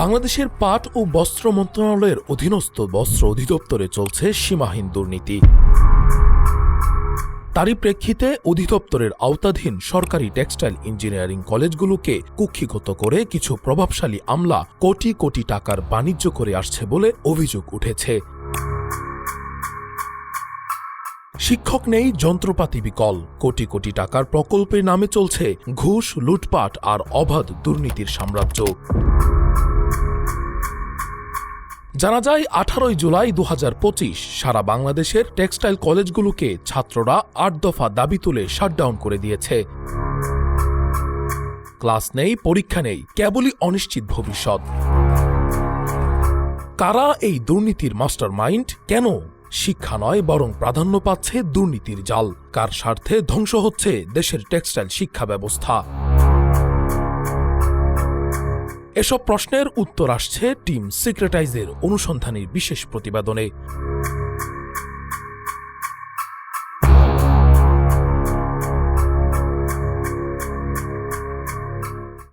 বাংলাদেশের পাট ও বস্ত্র মন্ত্রণালয়ের অধীনস্থ বস্ত্র অধিদপ্তরে চলছে সীমাহীন দুর্নীতি। তারই প্রেক্ষিতে অধিদপ্তরের আওতাধীন সরকারি টেক্সটাইল ইঞ্জিনিয়ারিং কলেজগুলোকে কুক্ষিগত করে কিছু প্রভাবশালী আমলা কোটি কোটি টাকার বাণিজ্য করে আসছে বলে অভিযোগ উঠেছে। শিক্ষক নেই, যন্ত্রপাতি বিকল। কোটি কোটি টাকার প্রকল্পের নামে চলছে ঘুষ, লুটপাট আর অবাধ দুর্নীতির সাম্রাজ্য। জানা যায়, আঠারোই জুলাই দু হাজার পঁচিশ সারা বাংলাদেশের টেক্সটাইল কলেজগুলোকে ছাত্ররা আট দফা দাবি তুলে শাটডাউন করে দিয়েছে। ক্লাস নেই, পরীক্ষা নেই, কেবলই অনিশ্চিত ভবিষ্যৎ। কারা এই দুর্নীতির মাস্টার মাইন্ড কেন? শিক্ষা নয়, বরং প্রাধান্য পাচ্ছে দুর্নীতির জাল। কার স্বার্থে ধ্বংস হচ্ছে দেশের টেক্সটাইল শিক্ষা ব্যবস্থা? এসব প্রশ্নের উত্তর আসছে টিম সিক্রেটাইজের অনুসন্ধানের বিশেষ প্রতিবেদনে।